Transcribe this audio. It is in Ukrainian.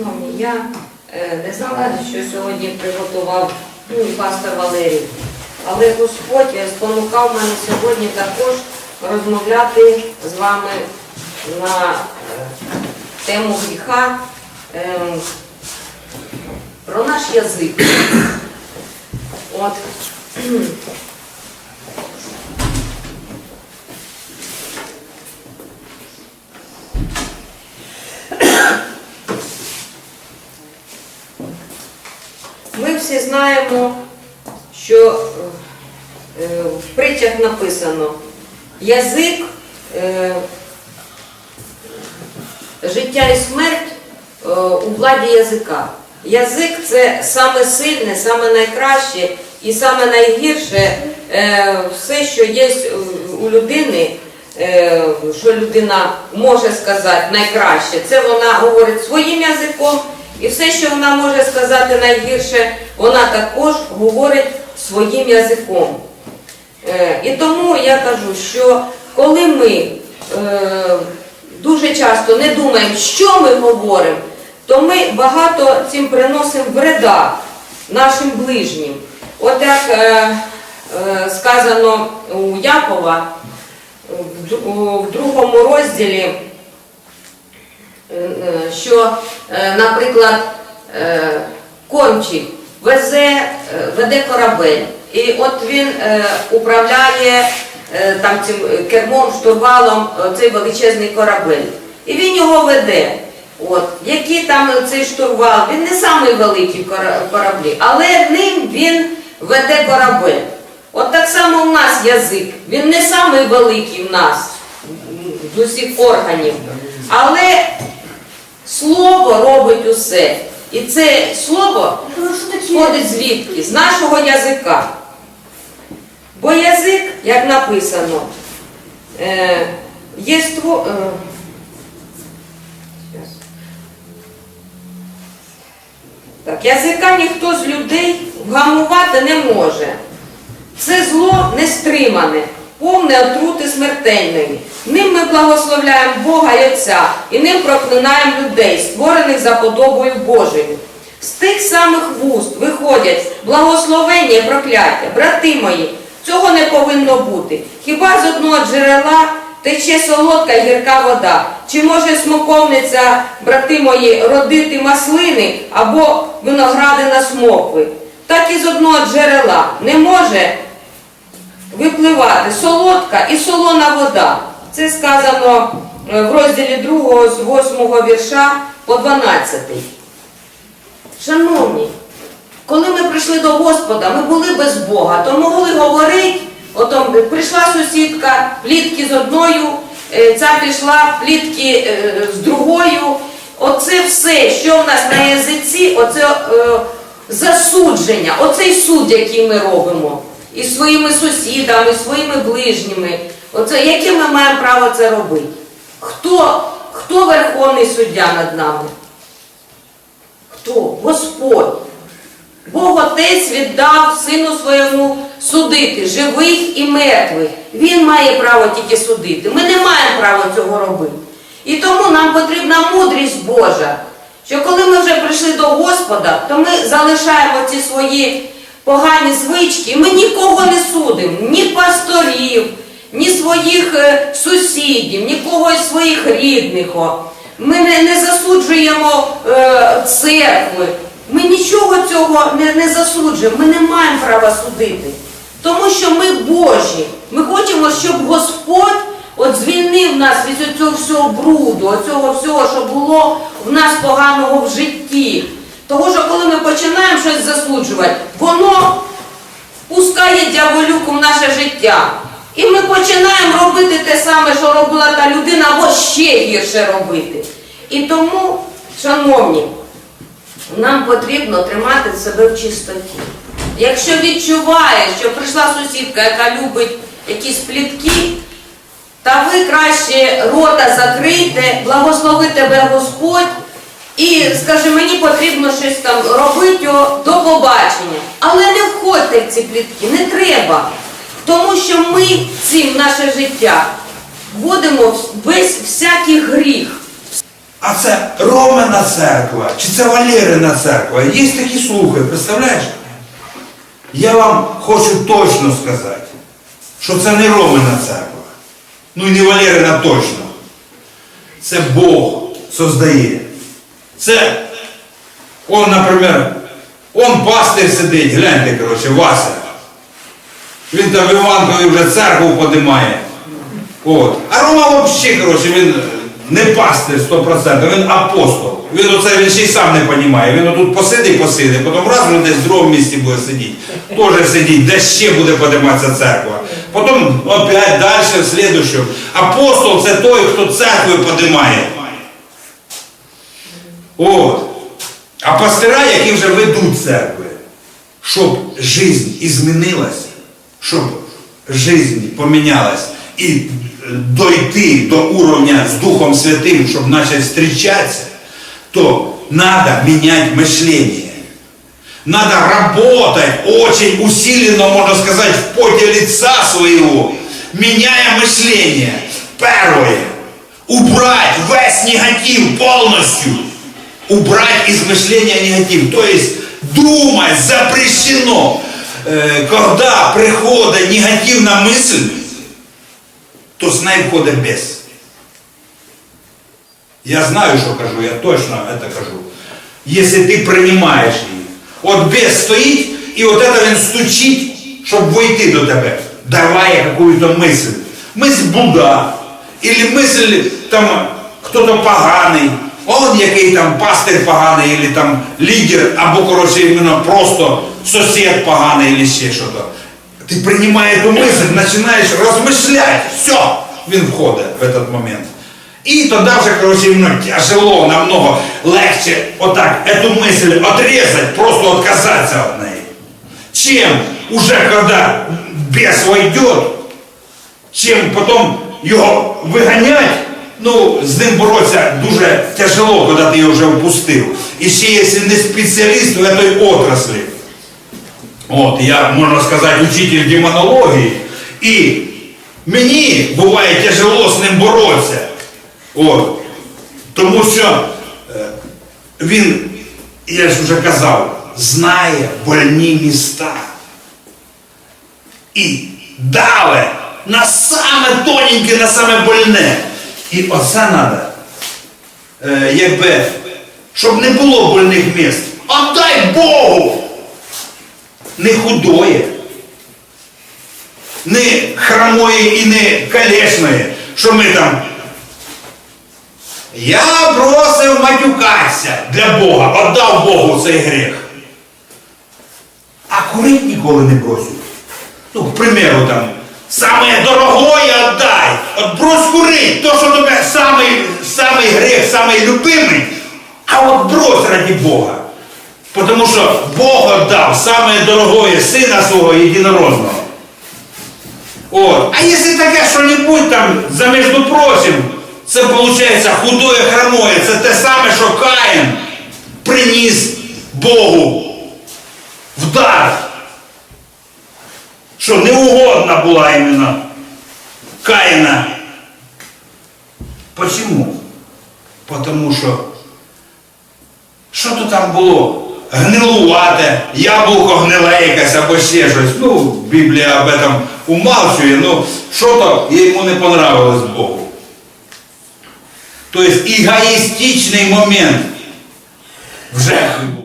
Шановні, я е, не знала, що сьогодні приготував ну, пастор Валерій. Але Господь е, спонукав мене сьогодні також розмовляти з вами на е, тему гріха е, про наш язик. От. Ми всі знаємо, що е, в притчах написано язик, е, життя і смерть е, у владі язика. Язик це саме сильне, саме найкраще і саме найгірше все, що є у людини, що людина може сказати найкраще. Це вона говорить своїм язиком, і все, що вона може сказати найгірше, вона також говорить своїм язиком. Е, І тому я кажу, що коли ми е, дуже часто не думаємо, що ми говоримо, то ми багато цим приносимо вреда нашим ближнім. От як е, сказано у Якова в другому розділі, що, е, наприклад, е, кончик везе, е, веде корабель, і от він управляє там цим кермом, штурвалом цей величезний корабель. І він його веде. От, який там цей штурвал, він не самий великий кораблі, але ним він веде корабель. От так само у нас язик, він не самий великий в нас з усіх органів, але усе. І це слово входить звідки? З нашого язика. Бо язик, як написано, е, є ство... Е, так, язика ніхто з людей вгамувати не може. Це зло нестримане, повне отрути смертельної. Ним ми благословляємо Бога і Отця, і ним проклинаємо людей, створених за подобою Божою. З тих самих вуст виходять благословення і прокляття. Брати мої, цього не повинно бути. Хіба з одного джерела тече солодка гірка вода? Чи може смоковниця, брати мої, родити маслини або виногради на смокви? Так і з одного джерела не може випливати солодка і солона вода. Це сказано е, в розділі 2 з 8 вірша по 12. Шановні, коли ми прийшли до Господа, ми були без Бога, то могли говорити, отом прийшла сусідка, плітки з одною, е, ця пішла, плітки е, з другою. Оце все, що в нас на язиці, оце е, засудження, оцей суд, який ми робимо. І своїми сусідами, і своїми ближніми. Оце, яке ми маємо право це робити? Хто, хто верховний суддя над нами? Хто? Господь. Бог Отець віддав сину своєму судити живих і мертвих. Він має право тільки судити. Ми не маємо права цього робити. І тому нам потрібна мудрість Божа. Що коли ми вже прийшли до Господа, то ми залишаємо ці свої погані звички, ми нікого не судимо, ні пасторів, ні своїх е, сусідів, нікого із своїх рідних. Ми не, не засуджуємо е, церкви. Ми нічого цього не, не засуджуємо, ми не маємо права судити. Тому що ми Божі. Ми хочемо, щоб Господь от звільнив нас від цього всього бруду, от цього всього, що було в нас поганого в житті. Того, що коли ми починаємо щось засуджувати, воно пускає дьяволюку в наше життя. І ми починаємо робити те саме, що робила та людина, або ще гірше робити. І тому, шановні, нам потрібно тримати себе в чистоті. Якщо відчуваєш, що прийшла сусідка, яка любить якісь плітки, та ви краще рота закрийте, благослови тебе Господь і скажи, мені потрібно щось там робити, до побачення. Але не входьте в ці плітки, не треба. Тому що ми цим наше життя вводимо весь всякий гріх. А це Ромина церква, чи це Валерина церква? Є такі слухи, представляєш? Я вам хочу точно сказати, що це не Ромина церква. Ну і не Валерина точно. Це Бог создає. Це, он, наприклад, он пастир сидить, гляньте, коротше, Вася. Він там в Іванкові вже церкву подимає. От. А Рома взагалі, коротше, він не пастир 100%, він апостол. Він оце він ще й сам не розуміє. Він отут посидить, посидить, потім раз вже десь в другому місці буде сидіти. Теж сидіть, де ще буде подиматися церква. Потім опять далі, в слідущому. Апостол це той, хто церкви подимає. От. А пастира, які вже ведуть церкви, щоб життя змінилася, щоб життя помінялась і дойти до уровня з Духом Святим, щоб почати зустрічатися, то треба міняти мишлення. Надо работать очень усиленно, можно сказать, в поте лица своего, меняя мышление. Первое. Убрать весь негатив полностью Убрать из мышления негатив. То есть думать запрещено. Э, Когда приходит негативная мысль, то с ней входит без. Я знаю, что кажу, я точно это кажу. Если ты принимаешь її. От без стоїть, і от это він стучить, щоб войти до тебе, давая какую-то мысль. Мысль Буда. Или мысль там хто-то поганий, он який там пастир поганий, или там лідер, або коротше іменно просто сусід поганий, или ще щось. Ти приймаєш эту мысль, починаєш розмишляти, все, він входить в этот момент. И тогда уже, короче, именно тяжело, намного легче вот так эту мысль отрезать, просто отказаться от ней. Чем уже когда бес войдет, чем потом його виганять, ну, з ним боротися дуже тяжело, коли ти його вже впустив. І ще якщо не спеціаліст в этой отраслі. От, я, можна сказати, учитель демонології. І мені буває тяжело з ним боротися. От. Тому що е, він, я ж вже казав, знає больні міста. І даве на саме тоненьке, на саме больне. І оце треба, е, якби, щоб не було больних міст. Отдай Богу! Не худоє, не хромої і не калешної, що ми там я бросив матюкатися для Бога, віддав Богу цей гріх. А курить ніколи не бросив. Ну, к примеру, там, саме дорогое віддай. От брось курить, то, що тебе самий, самий гріх, самий любимий, а от брось раді Бога. Тому що Бог віддав саме дорогое сина свого єдинородного. От. А якщо таке що-небудь там, за між прочим, це виходить худое хромое, це те саме, що Каїн приніс Богу в дар. Що неугодна була іменно Каїна. Почему? Потому що що то там було? Гнилувате, яблуко гниле якесь або ще щось. Ну, Біблія об этом умалчує, ну що то йому не понравилось Богу. Тобто егоїстичний момент в жертві.